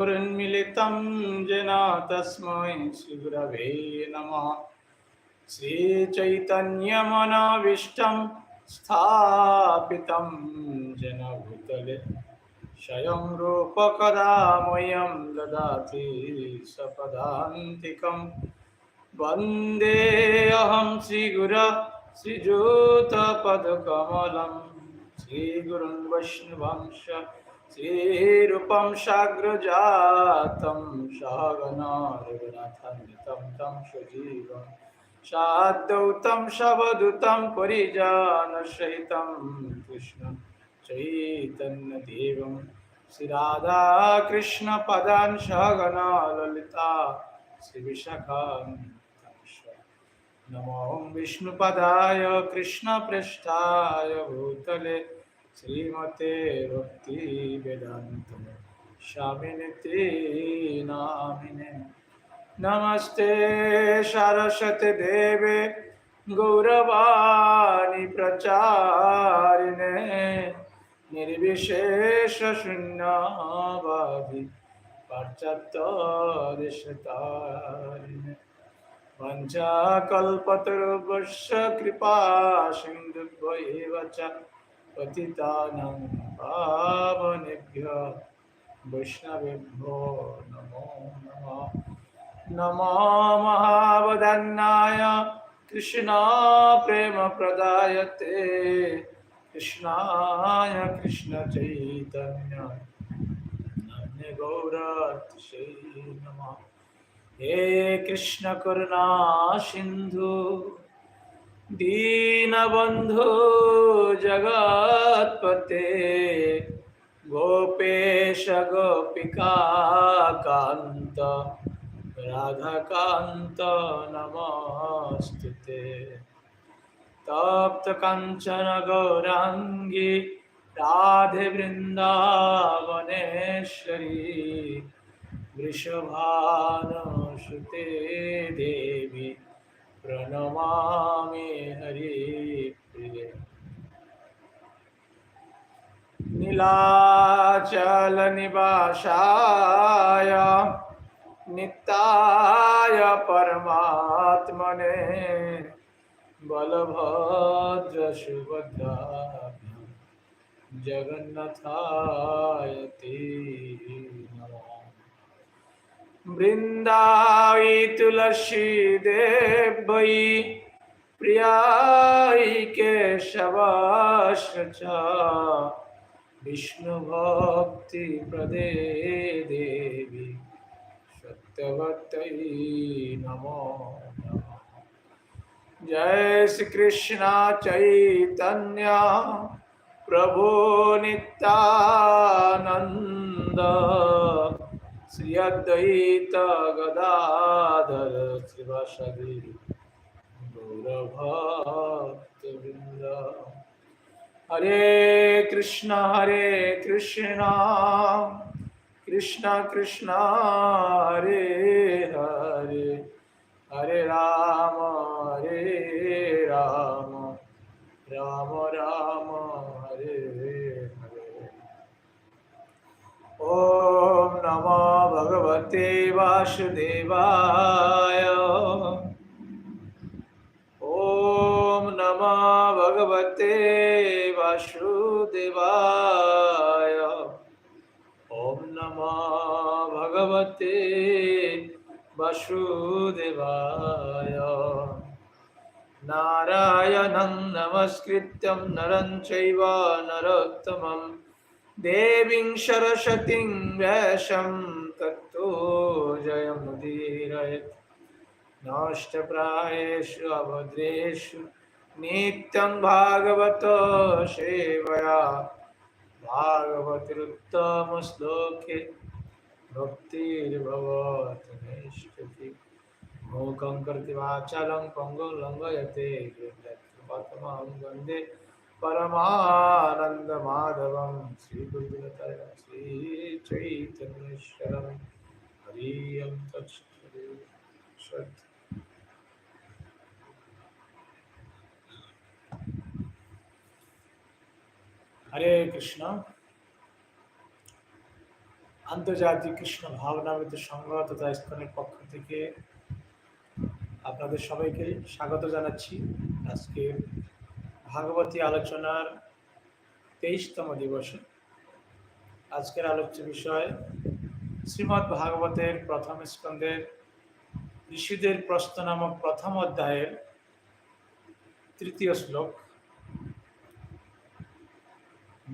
गुरुन्मिलितं जेन तस्मै श्रीगुरवे नमः श्रीचैतन्यमनाविष्टं स्थापितं जेन भूतले स्वयं रूपकदा मह्यं ददाति सपदान्तिकं वन्देऽहं श्रीगुर श्रीजूतपदकमलं श्रीगुरुन् वैष्णवंश श्रीरूपं साग्रजातं सहगना रघुनाथान्वितं तं सजीवं शाद्दौतं शवदूतं परिजानसहितं कृष्णं चैतन्यदेवं श्रीराधाकृष्णपदान् सहगना ललिता श्रीविशाखान् नमो विष्णुपदाय कृष्णपृष्ठाय भूतले श्रीमते भक्ति वेदांत स्वामिनिति नामिने नमस्ते सरस्वती देवे गौरवाणी प्रचारिणे निर्विशेष शून्यवादी पाश्चात्य वञ्चाकल्पतरुभ्यश्च कृपा सिन्धुभ्यैव च पतितानं पावनेभ्य वैष्णवेभ्यो नमो नमः। नमो महावदन्नाय कृष्णप्रेमप्रदायते। कृष्णाय कृष्णचैतन्य। गौरातिशै नमः। हे कृष्ण करुणा सिंधु दीनबंधु जगतपते गोपेश गोपिका कांत राधाकांत नमस्ते तप्त कंचन गौरांगी राधे वृंदावनेश्वरी वृषभानुसुते देवी प्रणमामि हरिप्रिये नीलाचलनिवासाय नित्याय परमात्मने बलभद्रसुभद्राभ्यां जगन्नाथाय ते। বৃন্দাই তুলসী দেবই, প্রিয়াই কেশবাস বিষ্ণু ভক্তি প্রদে দেবী সত্যবতী নম। জয় শ্রীকৃষ্ণ চৈতন্য, প্রভু নিত্যানন্দ। শ্রী অদ্বৈত গদাধর শিবাসাদি গৌরভক্তবৃন্দ হরে কৃষ্ণ হরে কৃষ্ণ কৃষ্ণ কৃষ্ণ, হরে হরে হরে রাম হরে রাম রাম রাম হরে হরে ॐ नमो भगवते वासुदेवाय ॐ नमो भगवते वासुदेवाय ॐ नमो भगवते वासुदेवाय नारायणं नमस्कृत्यं नरं चैव नरोत्तमम् देवीं सरस्वतीं व्यासं तत्तो जयमुदीरयत्। नष्टप्रायेषु अभद्रेषु नित्यं भागवत सेवया। भागवतिरुत्तमश्लोके भक्तिर्भवति नैष्ठति मूकं कर्ति वाचालं पङ्गुं लङ्घयते। कृपतमं वंदे परमानन्दमाधवं श्रीगुरुतरं श्रीचैतन्येश्वरं हरियं तत्सत् हरे कृष्ण আন্তর্জাতিক কৃষ্ণ ভাবনামৃত সংঘ তথা ইস্কনের পক্ষ থেকে আপনাদের সবাইকে স্বাগত জানাচ্ছি আজকে ভাগবতী আলোচনার তেইশতম দিবসে। আজকের আলোচ্য বিষয় শ্রীমৎ ভাগবতের প্রথম স্কন্ধের, ঋষিদের প্রশ্ন নামক প্রথম অধ্যায়ের তৃতীয় শ্লোক।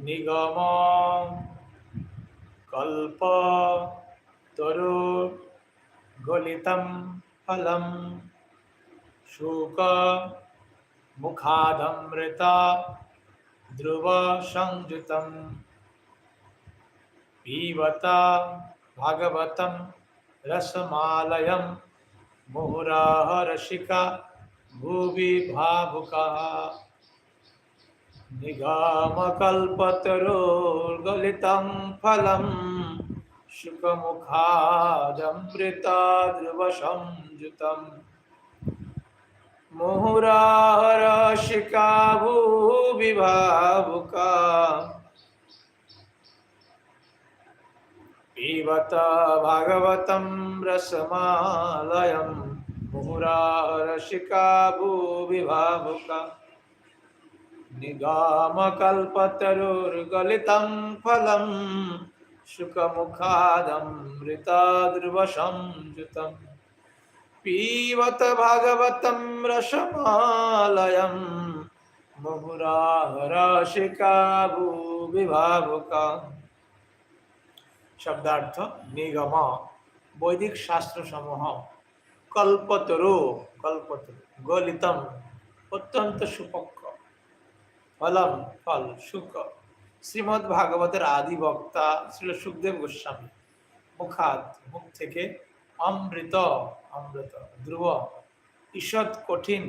নিগম কল্প তরু গলিতম ফলম শুক मुखादमृता ध्रुव संयुतं पीबत भगवतं रसमालयं। मुहुराह रसिका भुवि भावुकः निगामकल्पतरोर्गलितं फलं। ध्रुव ध्रुवसंयुतम् मुहुराः रसिका भुवि भावुका पीबत भागवतं रसमालयं मुहुरारसिका भूवि भावुका निगामकल्पतरुर्गलितं फलं शुकमुखादमृताद्रुवसंयुतं पीबत भागवतं रसमालयं मुहुरारसिका भूवि भावुका শব্দার্থ নিগম বৈদিক শাস্ত্র সমূহ কল্পতরু কল্পতরু গলিতম অত্যন্ত সুপক্ষ ফলম ফল সুখ শ্রীমৎ ভাগবতের আদি বক্তা শ্রী সুখদেব গোস্বামী মুখাত মুখ থেকে অমৃত অমৃত, ধ্রুব, ঈষৎ কঠিন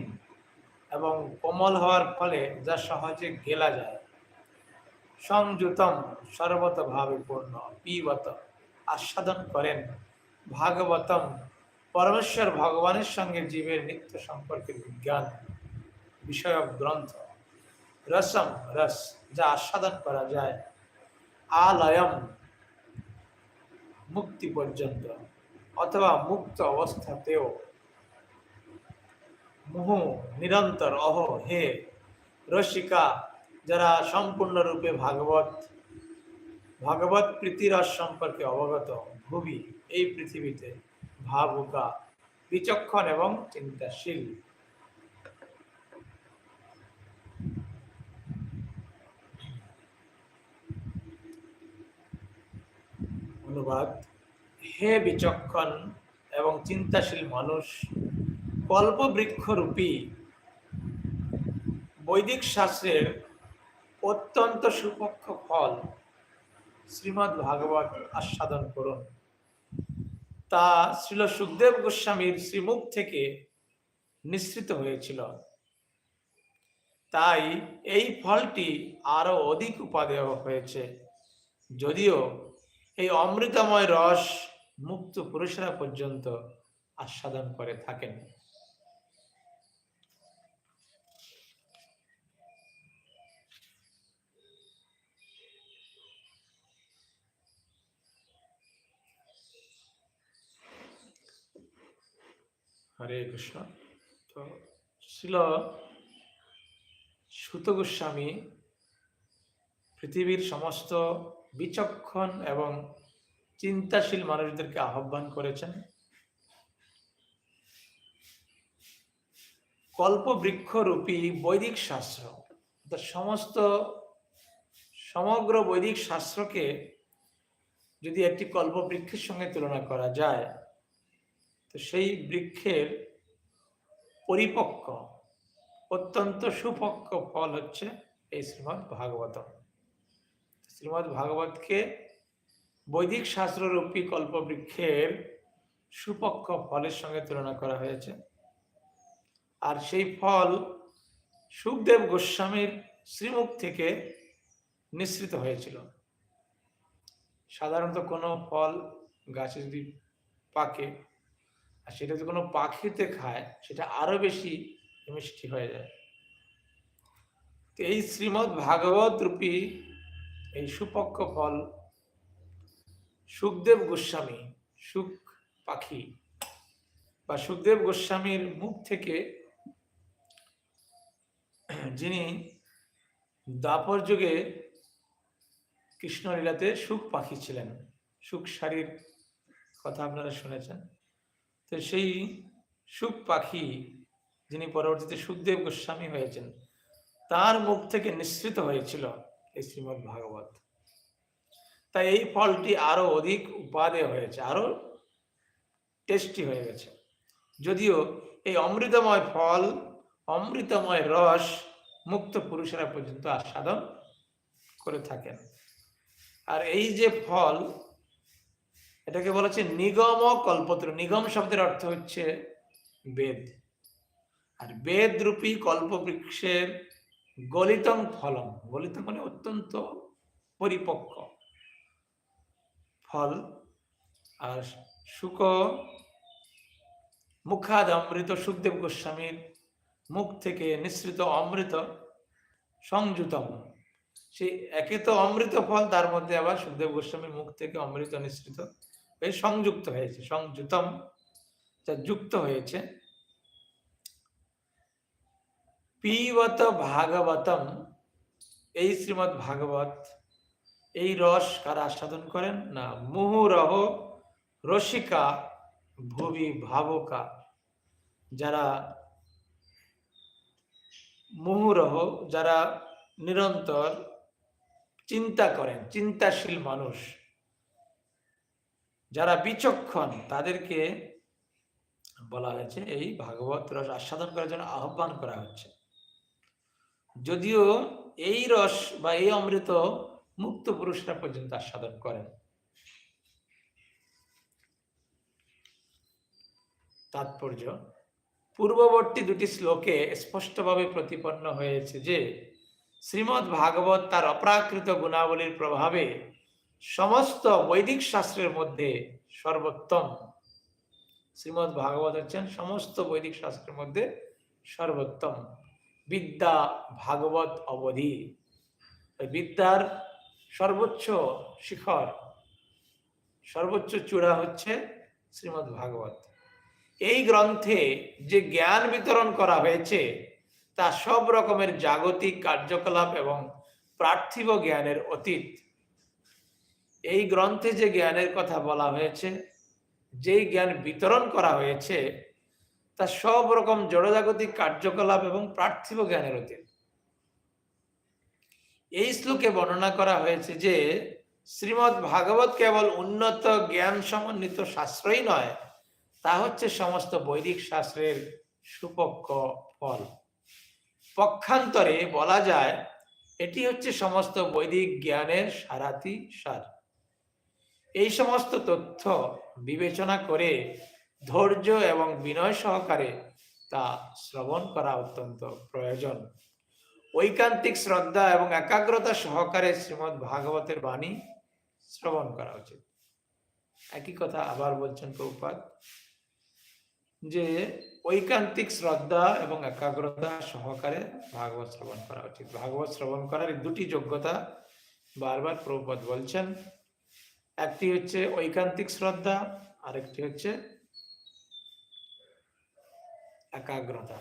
এবং কোমল হওয়ার ফলে যা সহজে গেলা যায়। সংযুতম সর্বতভাবে পূর্ণ পিবত, আস্বাদন করেন। ভাগবতম, পরমেশ্বর ভগবানের সঙ্গে জীবের নিত্য সম্পর্কের বিজ্ঞান বিষয়ক গ্রন্থ রসম, রস, যা আস্বাদন করা যায়। আলয়ম, মুক্তি পর্যন্ত। অথবা মুক্ত অবস্থাতেও। মুহু, নিরন্তর, অহ, হে, রসিকা, যারা সম্পূর্ণরূপে ভাগবত ভাগবত প্রীতিরস সম্পর্কে অবগত, ভুবি এই পৃথিবীতে ভাবুকা, বিচক্ষণ এবং চিন্তাশীল। অনুবাদ হে বিচক্ষণ এবং চিন্তাশীল মানুষ, কল্পবৃক্ষরূপী বৈদিক শাস্ত্রের অত্যন্ত সুপক্ষ ফল শ্রীমৎ ভাগবত আস্বাদন করুন। তা শ্রীল সুখদেব গোস্বামীর শ্রীমুখ থেকে নিঃসৃত হয়েছিল। তাই এই ফলটি আরও অধিক উপাদেয় হয়েছে। যদিও এই অমৃতময় রস মুক্ত পুরুষেরা পর্যন্ত আস্বাদন করে থাকেন। হরে কৃষ্ণ। তো ছিল সুত গোস্বামী, পৃথিবীর সমস্ত বিচক্ষণ এবং চিন্তাশীল মানুষদেরকে আহ্বান করেছেন। কল্প কল্পবৃক্ষরূপী বৈদিক শাস্ত্র সমস্ত সমগ্র বৈদিক শাস্ত্রকে যদি একটি কল্পবৃক্ষের সঙ্গে তুলনা করা যায়, তো সেই বৃক্ষের পরিপক্ক, অত্যন্ত সুপক্ক ফল হচ্ছে এই শ্রীমৎ ভাগবত শ্রীমৎ ভাগবতকে বৈদিক শাস্ত্ররূপী কল্পবৃক্ষের সুপক্ষ ফলের সঙ্গে তুলনা করা হয়েছে। আর সেই ফল সুখদেব গোস্বামীর শ্রীমুখ থেকে নিঃসৃত হয়েছিল। সাধারণত কোনো ফল গাছে যদি পাকে, আর সেটা যদি কোনো পাখিতে খায়, সেটা আরও বেশি মিষ্টি হয়ে যায়। তো এই শ্রীমৎ ভাগবত রূপী এই সুপক্ষ ফল সুখদেব গোস্বামী, সুখ পাখি বা সুখদেব গোস্বামীর মুখ থেকে যিনি দাপর যুগে কৃষ্ণলীলাতে সুখ পাখি ছিলেন, সুখ শাড়ির কথা আপনারা শুনেছেন। তো সেই সুখ পাখি যিনি পরবর্তীতে সুখদেব গোস্বামী হয়েছেন, তার মুখ থেকে নিঃসৃত হয়েছিল এই শ্রীমৎ ভাগবত। তাই এই ফলটি আরও অধিক উপাদে হয়েছে, আরও টেস্টি হয়ে গেছে। যদিও এই অমৃতময় ফল, অমৃতময় রস মুক্ত পুরুষেরা পর্যন্ত আস্বাদন করে থাকেন। আর এই যে ফল, এটাকে বলা হচ্ছে নিগম কল্পত্র। নিগম শব্দের অর্থ হচ্ছে বেদ। আর বেদ রূপী কল্পবৃক্ষের গলিতং ফলম গলিতং মানে অত্যন্ত পরিপক্ক। ফল আর শুক মুখাদ অমৃত সুখদেব গোস্বামীর মুখ থেকে নিঃসৃত অমৃত সংযুতম সেই একে তো অমৃত ফল, তার মধ্যে আবার সুখদেব গোস্বামীর মুখ থেকে অমৃত নিঃসৃত হয়ে সংযুক্ত হয়েছে, সংযুতম, যা যুক্ত হয়েছে। পিবত ভাগবতম, এই শ্রীমৎ ভাগবত এই রস কারা আস্বাদন করেন? না, মুহুরহ রসিকা ভুবি ভাবকা। যারা মুহুরহ, যারা নিরন্তর চিন্তা করেন, চিন্তাশীল মানুষ, যারা বিচক্ষণ, তাদেরকে বলা হয়েছে এই ভাগবত রস আস্বাদন করার জন্য আহ্বান করা হচ্ছে। যদিও এই রস বা এই অমৃত মুক্ত পুরুষরা পর্যন্ত আস্বাদন করেন। তাৎপর্য, পূর্ববর্তী দুটি শ্লোকে স্পষ্টভাবে প্রতিপন্ন হয়েছে যে শ্রীমৎ ভাগবত তার অপ্রাকৃত গুণাবলীর প্রভাবে সমস্ত বৈদিক শাস্ত্রের মধ্যে সর্বোত্তম। শ্রীমৎ ভাগবত হচ্ছেন সমস্ত বৈদিক শাস্ত্রের মধ্যে সর্বোত্তম। বিদ্যা ভাগবত অবধি। বিদ্যার সর্বোচ্চ শিখর, সর্বোচ্চ চূড়া হচ্ছে শ্রীমৎ ভাগবত। এই গ্রন্থে যে জ্ঞান বিতরণ করা হয়েছে, তা সব রকমের জাগতিক কার্যকলাপ এবং পার্থিব জ্ঞানের অতীত। এই গ্রন্থে যে জ্ঞানের কথা বলা হয়েছে, যেই জ্ঞান বিতরণ করা হয়েছে, তা সব রকম জড়জাগতিক কার্যকলাপ এবং পার্থিব জ্ঞানের অতীত। এই শ্লোকে বর্ণনা করা হয়েছে যে শ্রীমৎ ভাগবত কেবল উন্নত জ্ঞান সমন্বিত শাস্ত্রই নয়, তা হচ্ছে সমস্ত বৈদিক শাস্ত্রের সুপক্ষ ফল। পক্ষান্তরে বলা যায়, এটি হচ্ছে সমস্ত বৈদিক জ্ঞানের সারাতি সার। এই সমস্ত তথ্য বিবেচনা করে ধৈর্য এবং বিনয় সহকারে তা শ্রবণ করা অত্যন্ত প্রয়োজন। ঐকান্তিক শ্রদ্ধা এবং একাগ্রতা সহকারে শ্রীমৎ ভাগবতের বাণী শ্রবণ করা উচিত। একই কথা আবার বলছেন প্রভুপাত যে ঐকান্তিক শ্রদ্ধা এবং একাগ্রতা সহকারে ভাগবত শ্রবণ করা উচিত। ভাগবত শ্রবণ করার দুটি যোগ্যতা বারবার প্রভুপদ বলছেন। একটি হচ্ছে ঐকান্তিক শ্রদ্ধা, আরেকটি হচ্ছে একাগ্রতা।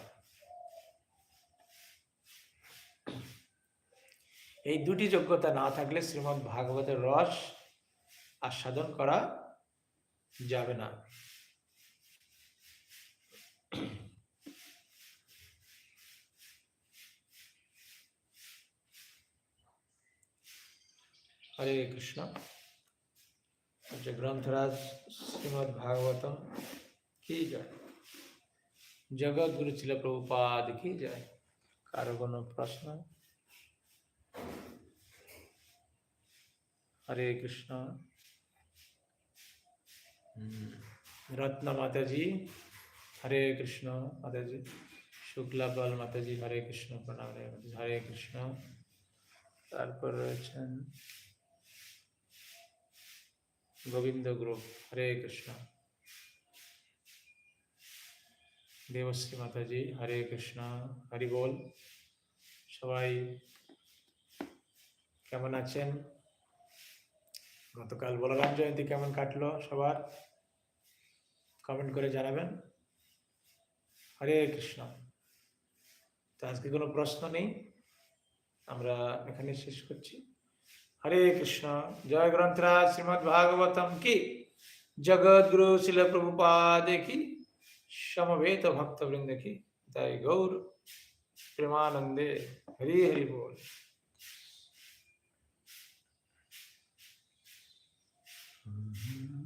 এই দুটি যোগ্যতা না থাকলে শ্রীমৎ ভাগবতের রস আস্বাদন করা যাবে না। হরে কৃষ্ণ। হচ্ছে গ্রন্থরাজ শ্রীমৎ ভাগবতম। কি জয়। জগৎ গুরু ছিল প্রভুপাদ, কি জয়। কারও কোনো প্রশ্ন? হরে কৃষ্ণ। রত্ন মাতাজি হরে কৃষ্ণ মাতাজি। শুক্লা মাতাজি, হরে কৃষ্ণ, প্রণাম হরে কৃষ্ণ। তারপর রয়েছেন গোবিন্দ গ্রুপ, হরে কৃষ্ণ। দেবশ্রী মাতাজি, হরে কৃষ্ণ। হরি বল। সবাই কেমন আছেন? গতকাল বলরাম জয়ন্তী কেমন কাটলো সবার? কমেন্ট করে জানাবেন। হরে কৃষ্ণ। তো আজকে কোনো প্রশ্ন নেই। আমরা এখানে শেষ করছি। হরে কৃষ্ণ। জয় গ্রন্থরাজ শ্রীমদ ভাগবতম কি? জগদ্গুরু শিল প্রভুপাদ কি? সমবেত ভক্তবৃন্দ কি? তাই গৌর প্রেমানন্দে হরি হরি বল। Mm-hmm.